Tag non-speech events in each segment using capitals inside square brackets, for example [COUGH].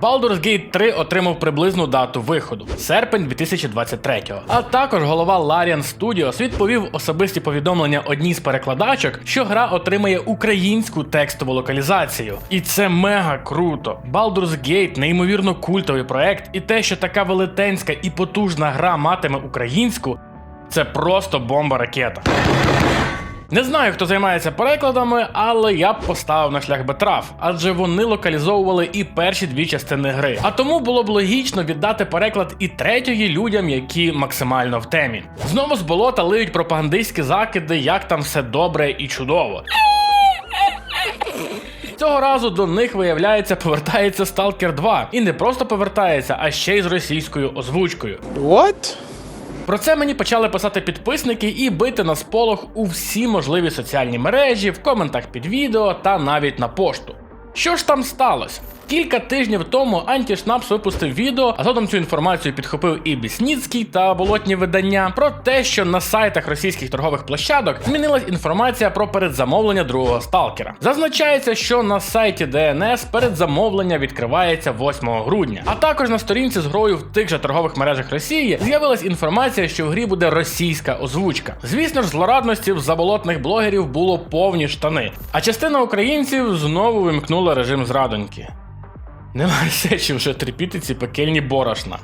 Baldur's Gate 3 отримав приблизну дату виходу серпень 2023-го. А також голова Larian Studios відповів особисті повідомлення одній з перекладачок, що гра отримає українську текстову локалізацію. І це мега круто. Baldur's Gate неймовірно культовий проект, і те, що така велетенська і потужна гра матиме українську, це просто бомба ракета. Не знаю, хто займається перекладами, але я б поставив на шлях Бетраф, адже вони локалізовували і перші дві частини гри. А тому було б логічно віддати переклад і третьої людям, які максимально в темі. Знову з болота лиють пропагандистські закиди, як там все добре і чудово. Цього разу до них, виявляється, повертається Stalker 2. І не просто повертається, а ще й з російською озвучкою. What? Про це мені почали писати підписники і бити на сполох у всі можливі соціальні мережі, в коментах під відео та навіть на пошту. Що ж там сталося? Кілька тижнів тому Антішнапс випустив відео, а згодом цю інформацію підхопив і Бісніцький та болотні видання про те, що на сайтах російських торгових площадок змінилась інформація про передзамовлення другого сталкера. Зазначається, що на сайті ДНС передзамовлення відкривається 8 грудня. А також на сторінці з грою в тих же торгових мережах Росії з'явилась інформація, що в грі буде російська озвучка. Звісно ж, злорадності в заболотних блогерів було повні штани, а частина українців знову вимкнула режим зрадоньки. Немає сечі [LAUGHS] вже терпіти ці пекельні борошна.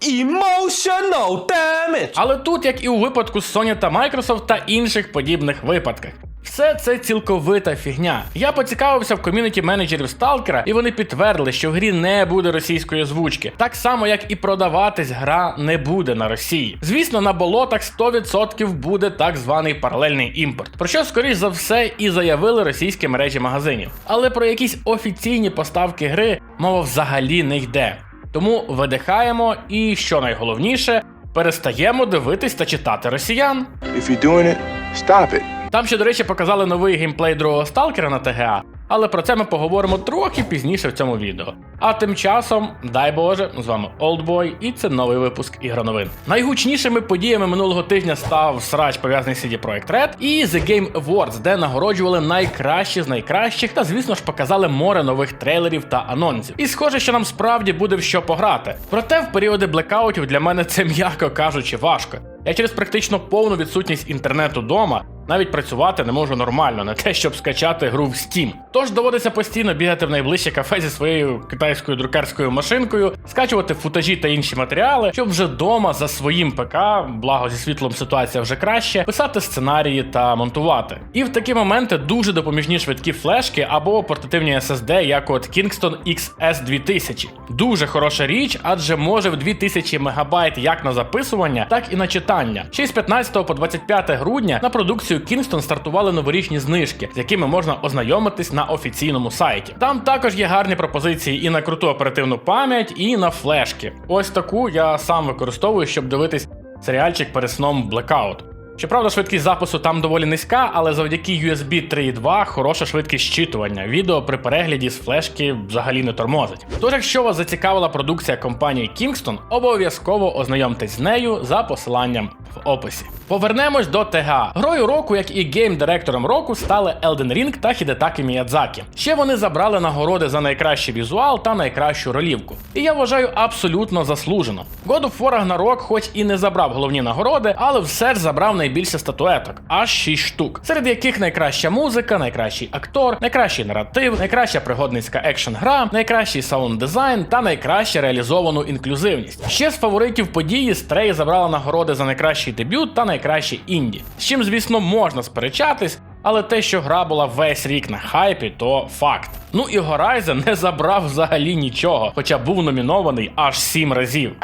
Emotional damage! Але тут, як і у випадку з Sony та Microsoft та інших подібних випадках. Все це цілковита фігня. Я поцікавився в ком'юніті менеджерів Сталкера, і вони підтвердили, що в грі не буде російської озвучки, так само як і продаватись гра не буде на Росії. Звісно, на болотах 100% буде так званий паралельний імпорт, про що скоріш за все і заявили російські мережі магазинів. Але про якісь офіційні поставки гри мова взагалі не йде. Тому видихаємо і, що найголовніше, перестаємо дивитись та читати росіян. If you're doing it, stop it. Там ще, до речі, показали новий геймплей другого сталкера на ТГА, але про це ми поговоримо трохи пізніше в цьому відео. А тим часом, дай Боже, з вами Олдбой, і це новий випуск ігра новин. Найгучнішими подіями минулого тижня став срач пов'язаний з CD Projekt Red і The Game Awards, де нагороджували найкращі з найкращих, та звісно ж показали море нових трейлерів та анонсів. І схоже, що нам справді буде в що пограти. Проте в періоди блекаутів для мене це м'яко кажучи важко. Я через практично повну відсутність інтернету дома навіть працювати не можу нормально, не те, щоб скачати гру в Steam. Тож доводиться постійно бігати в найближче кафе зі своєю китайською друкарською машинкою, скачувати футажі та інші матеріали, щоб вже дома за своїм ПК, благо зі світлом ситуація вже краще, писати сценарії та монтувати. І в такі моменти дуже допоміжні швидкі флешки або портативні SSD, як от Kingston XS 2000. Дуже хороша річ, адже може в 2000 МБ як на записування, так і на читання. Ще й з 15 по 25 грудня на продукцію Kingston стартували новорічні знижки, з якими можна ознайомитись на офіційному сайті. Там також є гарні пропозиції і на круту оперативну пам'ять, і на флешки. Ось таку я сам використовую, щоб дивитись серіальчик перед сном Blackout. Щоправда, швидкість запису там доволі низька, але завдяки USB 3.2 хороша швидкість щитування. Відео при перегляді з флешки взагалі не тормозить. Тож, якщо вас зацікавила продукція компанії Kingston, обов'язково ознайомтесь з нею за посиланням в описі. Повернемось до ТГА. Грою року, як і гейм-директором року, стали Elden Ring та Хідетакі Міядзакі. Ще вони забрали нагороди за найкращий візуал та найкращу ролівку. І я вважаю абсолютно заслужено. God of War Ragnarok хоч і не забрав головні нагороди, але все ж забрав найбільше статуеток аж 6 штук, серед яких найкраща музика, найкращий актор, найкращий наратив, найкраща пригодницька екшн гра, найкращий саунд дизайн та найкраща реалізовану інклюзивність. Ще з фаворитів події Stray забрала нагороди за найкращий дебют та найкраще інді. З чим, звісно, можна сперечатись. Але те, що гра була весь рік на хайпі, то факт. Ну і Horizon не забрав взагалі нічого, хоча був номінований аж 7 разів.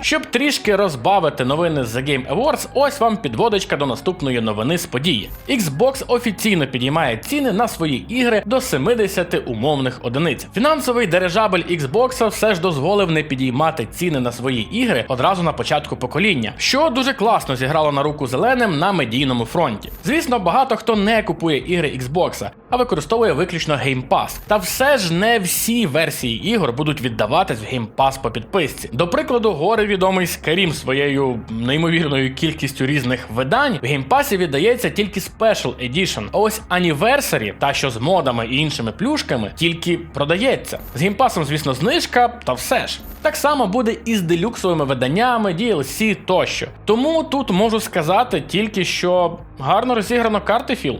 Щоб трішки розбавити новини з The Game Awards, ось вам підводочка до наступної новини з події. Xbox офіційно підіймає ціни на свої ігри до 70 умовних одиниць. Фінансовий дирижабель Xbox все ж дозволив не підіймати ціни на свої ігри одразу на початку покоління, що дуже класно зіграло на руку зеленим на медійному фронті. Звісно, багато хто не купує ігри Xbox, а використовує виключно Game Pass. Та все ж не всі версії ігор будуть віддаватись в Game Pass по підписці. До прикладу, гори відомий Skyrim своєю неймовірною кількістю різних видань в геймпасі віддається тільки Special Edition. А ось Anniversary, та що з модами і іншими плюшками, тільки продається. З геймпасом, звісно, знижка, та все ж. Так само буде і з делюксовими виданнями, DLC тощо. Тому тут можу сказати тільки, що гарно розіграно карти Філ.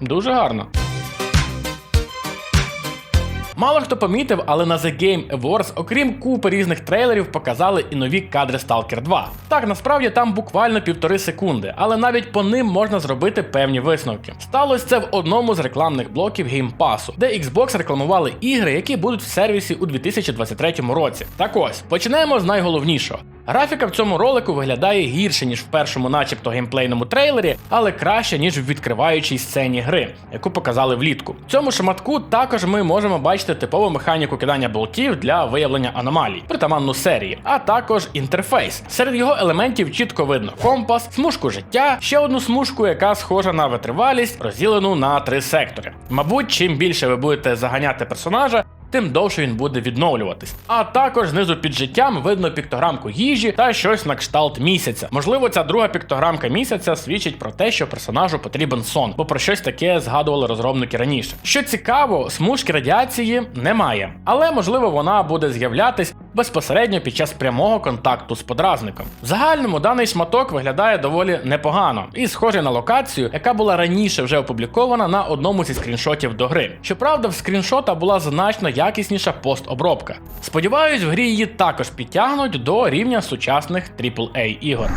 Дуже гарно. Мало хто помітив, але на The Game Awards, окрім купи різних трейлерів, показали і нові кадри Stalker 2. Так, насправді там буквально півтори секунди, але навіть по ним можна зробити певні висновки. Сталося це в одному з рекламних блоків Pass, де Xbox рекламували ігри, які будуть в сервісі у 2023 році. Так ось, почнемо з найголовнішого. Графіка в цьому ролику виглядає гірше, ніж в першому, начебто, геймплейному трейлері, але краще, ніж в відкриваючій сцені гри, яку показали влітку. В цьому шматку також ми можемо бачити типову механіку кидання болтів для виявлення аномалій, притаманну серії, а також інтерфейс. Серед його елементів чітко видно компас, смужку життя, ще одну смужку, яка схожа на витривалість, розділену на три сектори. Мабуть, чим більше ви будете заганяти персонажа, тим довше він буде відновлюватись. А також знизу під життям видно піктограмку їжі та щось на кшталт місяця. Можливо, ця друга піктограмка місяця свідчить про те, що персонажу потрібен сон, бо про щось таке згадували розробники раніше. Що цікаво, смужки радіації немає, але можливо вона буде з'являтись безпосередньо під час прямого контакту з подразником. В загальному даний шматок виглядає доволі непогано і схожий на локацію, яка була раніше вже опублікована на одному зі скріншотів до гри. Щоправда, в скріншота була значно якісніша постобробка. Сподіваюсь, в грі її також підтягнуть до рівня сучасних AAA ігор.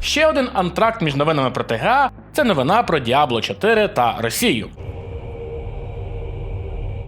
Ще один антракт між новинами про ТГА – це новина про Diablo 4 та Росію.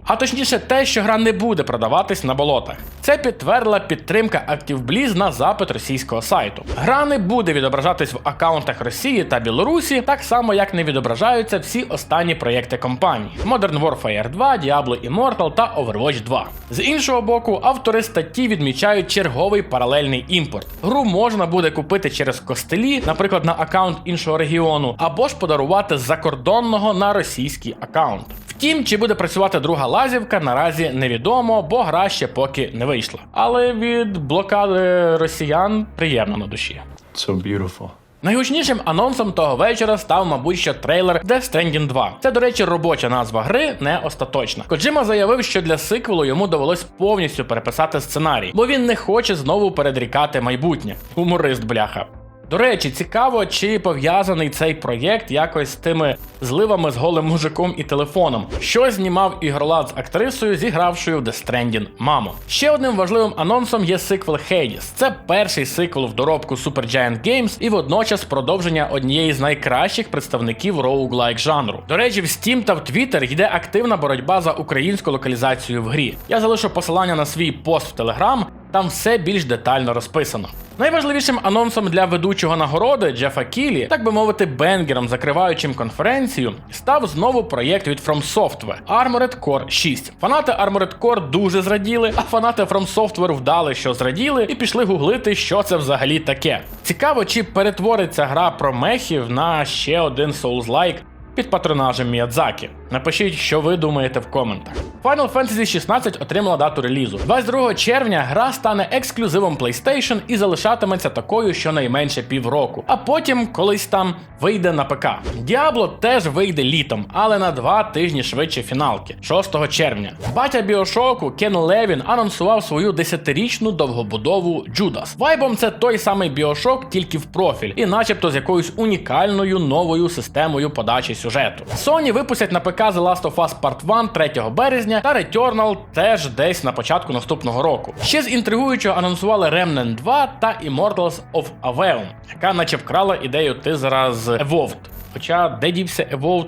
А точніше, те, що гра не буде продаватись на болотах. Це підтвердила підтримка ActiveBliz на запит російського сайту. Гра не буде відображатись в аккаунтах Росії та Білорусі, так само як не відображаються всі останні проєкти компанії: Modern Warfare 2, Diablo Immortal та Overwatch 2. З іншого боку, автори статті відмічають черговий паралельний імпорт. Гру можна буде купити через костелі, наприклад, на аккаунт іншого регіону, або ж подарувати з закордонного на російський аккаунт. Втім, чи буде працювати друга лазівка, наразі невідомо, бо гра ще поки не вийшла. Але від блокади росіян приємно на душі. So beautiful. Найгучнішим анонсом того вечора став, мабуть, що трейлер Death Stranding 2. Це, до речі, робоча назва гри, не остаточна. Коджима заявив, що для сиквелу йому довелось повністю переписати сценарій, бо він не хоче знову передрікати майбутнє. Гуморист, бляха. До речі, цікаво, чи пов'язаний цей проєкт якось з тими зливами з голим мужиком і телефоном, що знімав ігролад з актрисою, зігравшою в The Stranding маму. Ще одним важливим анонсом є сиквел Hades. Це перший сиквел в доробку Supergiant Games і водночас продовження однієї з найкращих представників роуглайк жанру. До речі, в Steam та в Twitter йде активна боротьба за українську локалізацію в грі. Я залишу посилання на свій пост в Telegram, там все більш детально розписано. Найважливішим анонсом для ведучого нагороди Джефа Кілі, так би мовити, бенгером, закриваючим конференцію, став знову проєкт від From Software Armored Core 6. Фанати Armored Core дуже зраділи, а фанати From Software вдали, що зраділи, і пішли гуглити, що це взагалі таке. Цікаво, чи перетвориться гра про мехів на ще один Souls-like під патронажем Міядзакі. Напишіть, що ви думаєте в коментах. Final Fantasy 16 отримала дату релізу. 22 червня гра стане ексклюзивом PlayStation і залишатиметься такою щонайменше півроку. А потім колись там вийде на ПК. Diablo теж вийде літом, але на два тижні швидше фіналки, 6 червня. Батя Біошоку Кен Левін анонсував свою десятирічну довгобудову Judas. Вайбом це той самий Біошок, тільки в профіль, і начебто з якоюсь унікальною новою системою подачі сюжету. Sony випустять на ПК The Last of Us Part 1 3 березня та Returnal теж десь на початку наступного року. Ще з інтригуючого анонсували Remnant 2 та Immortals of Aveum, яка наче вкрала ідею тизера з Evolved. Хоча де дівся Evolved,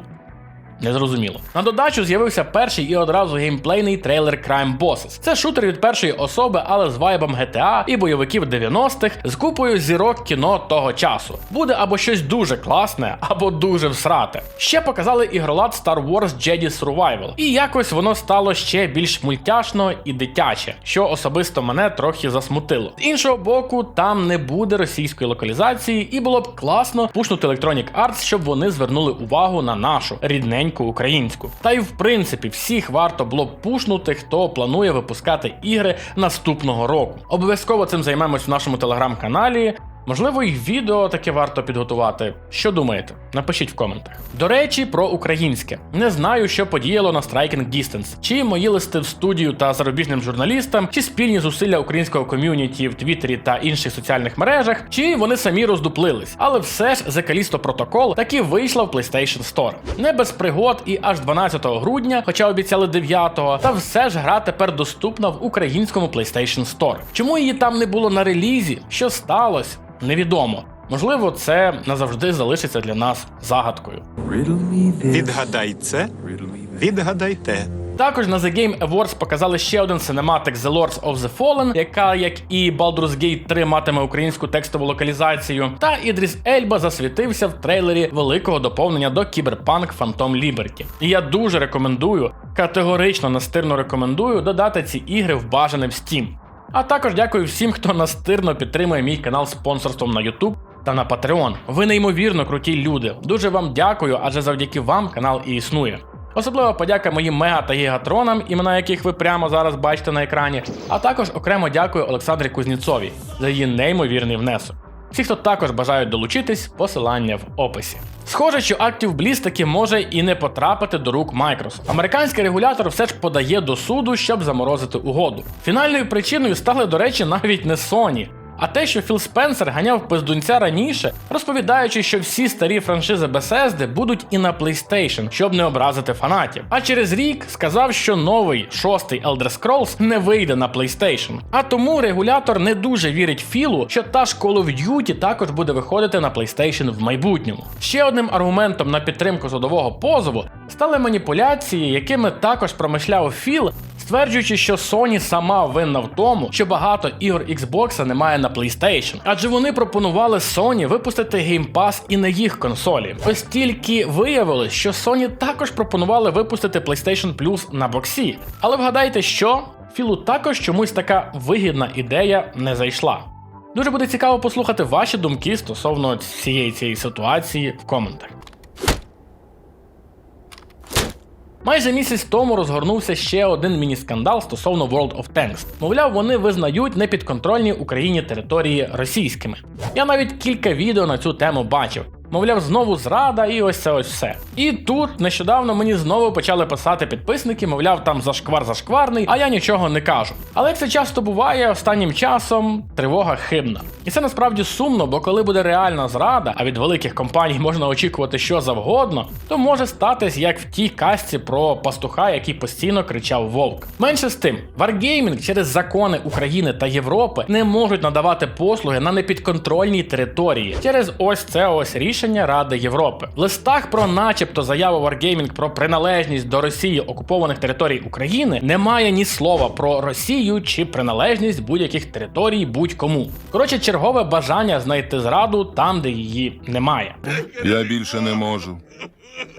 Незрозуміло. На додачу з'явився перший і одразу геймплейний трейлер Crime Bosses. Це шутер від першої особи, але з вайбом GTA і бойовиків 90-х з купою зірок кіно того часу. Буде або щось дуже класне, або дуже всрате. Ще показали ігролад Star Wars Jedi Survival, і якось воно стало ще більш мультяшно і дитяче, що особисто мене трохи засмутило. З іншого боку, там не буде російської локалізації, і було б класно пушнути Electronic Arts, щоб вони звернули увагу на нашу рідненьку неньку українську. Та й в принципі всіх варто було б пушнути, хто планує випускати ігри наступного року. Обов'язково цим займемось в нашому телеграм-каналі. Можливо, і відео таке варто підготувати. Що думаєте? Напишіть в коментах. До речі, про українське. Не знаю, що подіяло на Striking Distance. Чи мої листи в студію та зарубіжним журналістам, чи спільні зусилля українського ком'юніті в Твіттері та інших соціальних мережах, чи вони самі роздуплились. Але все ж The Callisto Protocol таки вийшла в PlayStation Store. Не без пригод і аж 12 грудня, хоча обіцяли 9-го, та все ж гра тепер доступна в українському PlayStation Store. Чому її там не було на релізі? Що сталося? Невідомо. Можливо, це назавжди залишиться для нас загадкою. Відгадай це, відгадай те. Також на The Game Awards показали ще один cinematic The Lords of the Fallen, яка, як і Baldur's Gate 3, матиме українську текстову локалізацію. Та Ідріс Ельба засвітився в трейлері великого доповнення до Cyberpunk Phantom Liberty. І я дуже рекомендую, категорично настирно рекомендую додати ці ігри в бажане в Steam. А також дякую всім, хто настирно підтримує мій канал спонсорством на YouTube та на Patreon. Ви неймовірно круті люди. Дуже вам дякую, адже завдяки вам канал і існує. Особлива подяка моїм мега та гігатронам, імена яких ви прямо зараз бачите на екрані. А також окремо дякую Олександрі Кузніцовій за її неймовірний внесок. Всі, хто також бажають долучитись, посилання в описі. Схоже, що Active Bliss таки може і не потрапити до рук Microsoft. Американський регулятор все ж подає до суду, щоб заморозити угоду. Фінальною причиною стали, до речі, навіть не Sony. А те, що Філ Спенсер ганяв пиздунця раніше, розповідаючи, що всі старі франшизи Bethesda будуть і на PlayStation, щоб не образити фанатів. А через рік сказав, що новий шостий Elder Scrolls не вийде на PlayStation. А тому регулятор не дуже вірить Філу, що та ж Call of Duty також буде виходити на PlayStation в майбутньому. Ще одним аргументом на підтримку судового позову стали маніпуляції, якими також промишляв Філ, стверджуючи, що Sony сама винна в тому, що багато ігор Xbox немає на PlayStation, адже вони пропонували Sony випустити Game Pass і на їх консолі. Ось тільки виявилось, що Sony також пропонували випустити PlayStation Plus на боксі. Але вгадайте, що Філу також чомусь така вигідна ідея не зайшла. Дуже буде цікаво послухати ваші думки стосовно всієї цієї ситуації в коментах. Майже місяць тому розгорнувся ще один міні-скандал стосовно World of Tanks. Мовляв, вони визнають непідконтрольні Україні території російськими. Я навіть кілька відео на цю тему бачив. Мовляв, знову зрада і ось це ось все. І тут нещодавно мені знову почали писати підписники, мовляв, там зашквар зашкварний, а я нічого не кажу. Але як це часто буває, останнім часом тривога хибна. І це насправді сумно, бо коли буде реальна зрада, а від великих компаній можна очікувати що завгодно, то може статись як в тій казці про пастуха, який постійно кричав Вовк. Менше з тим, Wargaming через закони України та Європи не можуть надавати послуги на непідконтрольній території через ось це ось рішення Ради Європи. В листах про, начебто, заяву Wargaming про приналежність до Росії окупованих територій України немає ні слова про Росію чи приналежність будь-яких територій будь-кому. Коротше, чергове бажання знайти зраду там, де її немає. Я більше не можу.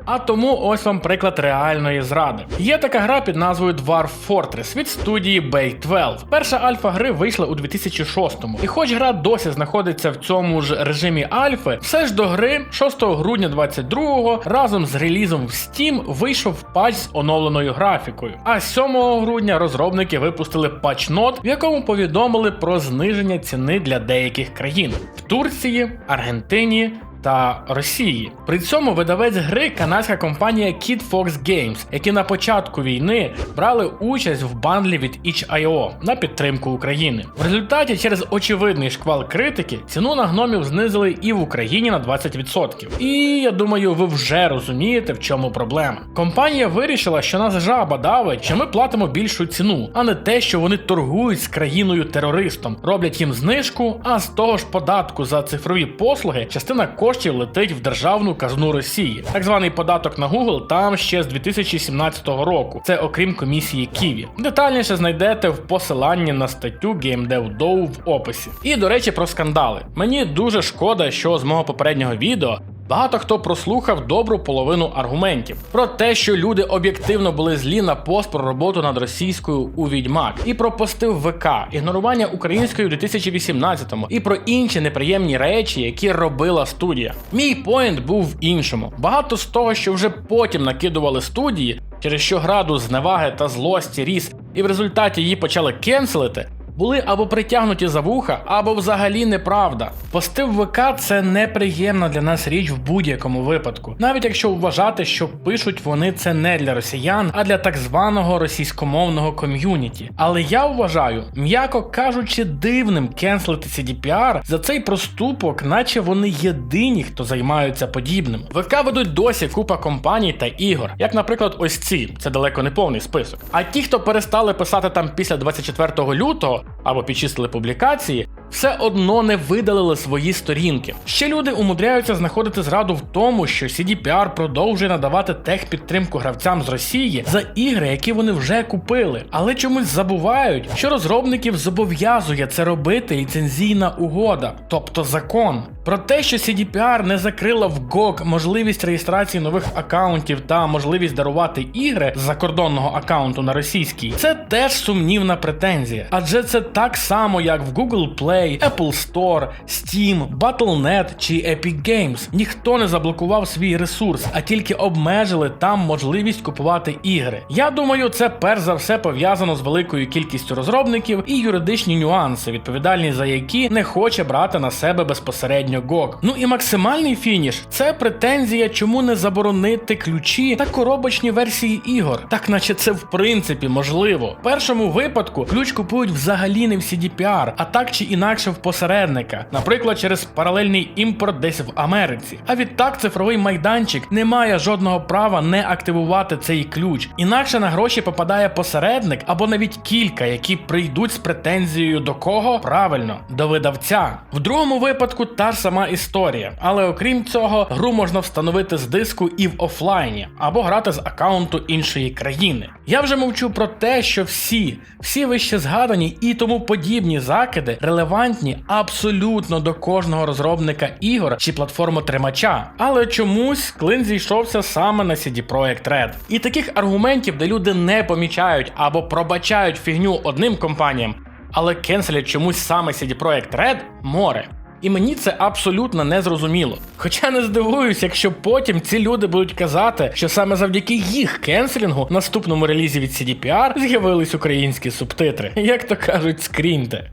А тому ось вам приклад реальної зради. Є така гра під назвою Dwarf Fortress від студії Bay 12. Перша альфа гри вийшла у 2006-му. І хоч гра досі знаходиться в цьому ж режимі альфи, все ж до гри 6 грудня 22-го разом з релізом в Steam вийшов патч з оновленою графікою. А 7 грудня розробники випустили патч-нот, в якому повідомили про зниження ціни для деяких країн в Турції, Аргентині та Росії. При цьому видавець гри канадська компанія Kid Fox Games, які на початку війни брали участь в бандлі від itch.io на підтримку України. В результаті через очевидний шквал критики ціну на гномів знизили і в Україні на 20%. І я думаю, ви вже розумієте, в чому проблема. Компанія вирішила, що нас жаба давить, що ми платимо більшу ціну, а не те, що вони торгують з країною терористом, роблять їм знижку, а з того ж податку за цифрові послуги частина коштів летить в державну казну Росії. Так званий податок на Google там ще з 2017 року. Це окрім комісії Ківі. Детальніше знайдете в посиланні на статтю GameDevDow в описі. І до речі, про скандали. Мені дуже шкода, що з мого попереднього відео Багато хто прослухав добру половину аргументів про те, що люди об'єктивно були злі на пост про роботу над російською у відьмак, і про пости в ВК, ігнорування української у 2018-му, і про інші неприємні речі, які робила студія. Мій поінт був в іншому. Багато з того, що вже потім накидували студії, через що градус зневаги та злості ріс, і в результаті її почали кенселити. Були або притягнуті за вуха, або взагалі неправда. Пости в ВК це неприємна для нас річ в будь-якому випадку, навіть якщо вважати, що пишуть вони це не для росіян, а для так званого російськомовного ком'юніті. Але я вважаю, м'яко кажучи, дивним кенслити CDPR за цей проступок, наче вони єдині, хто займаються подібним. ВК ведуть досі купа компаній та ігор, як, наприклад, ось ці, це далеко не повний список. А ті, хто перестали писати там після 24 лютого або підчистили публікації, все одно не видалили свої сторінки. Ще люди умудряються знаходити зраду в тому, що CDPR продовжує надавати техпідтримку гравцям з Росії за ігри, які вони вже купили, але чомусь забувають, що розробників зобов'язує це робити ліцензійна угода, тобто закон. Про те, що CDPR не закрила в GOG можливість реєстрації нових акаунтів та можливість дарувати ігри з закордонного акаунту на російський, це теж сумнівна претензія. Адже це так само, як в Google Play, Apple Store, Steam, Battle.net чи Epic Games. Ніхто не заблокував свій ресурс, а тільки обмежили там можливість купувати ігри. Я думаю, це перш за все пов'язано з великою кількістю розробників і юридичні нюанси, відповідальність за які не хоче брати на себе безпосередньо GOG. Ну і максимальний фініш це претензія, чому не заборонити ключі та коробочні версії ігор, так наче це в принципі можливо. В першому випадку ключ купують взагалі не в CDPR, а так чи інакше в посередника, наприклад, через паралельний імпорт десь в Америці. А відтак цифровий майданчик не має жодного права не активувати цей ключ. Інакше на гроші попадає посередник або навіть кілька, які прийдуть з претензією до кого? Правильно, до видавця. В другому випадку та ж сама історія, але окрім цього, гру можна встановити з диску і в офлайні, або грати з аккаунту іншої країни. Я вже мовчу про те, що всі, всі вище згадані і тому подібні закиди релевантні абсолютно до кожного розробника ігор чи платформи тримача. Але чомусь клин зійшовся саме на CD Projekt Red. І таких аргументів, де люди не помічають або пробачають фігню одним компаніям, але кенселять чомусь саме CD Projekt Red море. І мені це абсолютно не зрозуміло. Хоча не здивуюсь, якщо потім ці люди будуть казати, що саме завдяки їх кенселінгу наступному релізі від CDPR з'явились українські субтитри. Як то кажуть, скріньте.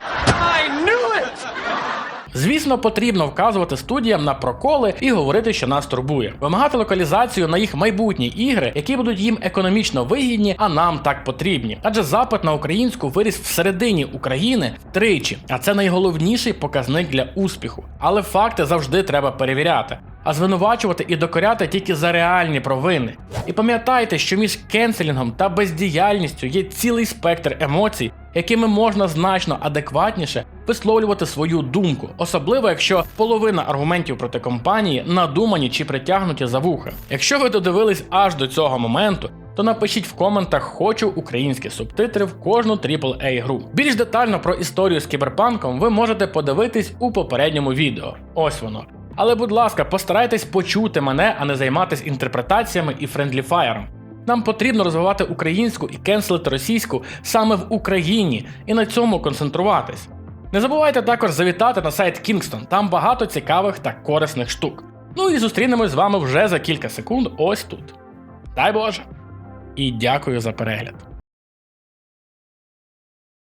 Звісно, потрібно вказувати студіям на проколи і говорити, що нас турбує. Вимагати локалізацію на їх майбутні ігри, які будуть їм економічно вигідні, а нам так потрібні. Адже запит на українську виріс всередині України втричі, а це найголовніший показник для успіху. Але факти завжди треба перевіряти. А звинувачувати і докоряти тільки за реальні провини. І пам'ятайте, що між кенселінгом та бездіяльністю є цілий спектр емоцій, якими можна значно адекватніше висловлювати свою думку, особливо якщо половина аргументів проти компанії надумані чи притягнуті за вуха. Якщо ви додивились аж до цього моменту, то напишіть в коментах хочу українські субтитри в кожну AAA гру. Більш детально про історію з кіберпанком ви можете подивитись у попередньому відео. Ось воно. Але, будь ласка, постарайтесь почути мене, а не займатися інтерпретаціями і френдліфаєром. Нам потрібно розвивати українську і кенселити російську саме в Україні і на цьому концентруватись. Не забувайте також завітати на сайт Kingston, там багато цікавих та корисних штук. Ну і зустрінемось з вами вже за кілька секунд ось тут. Дай Боже! І дякую за перегляд.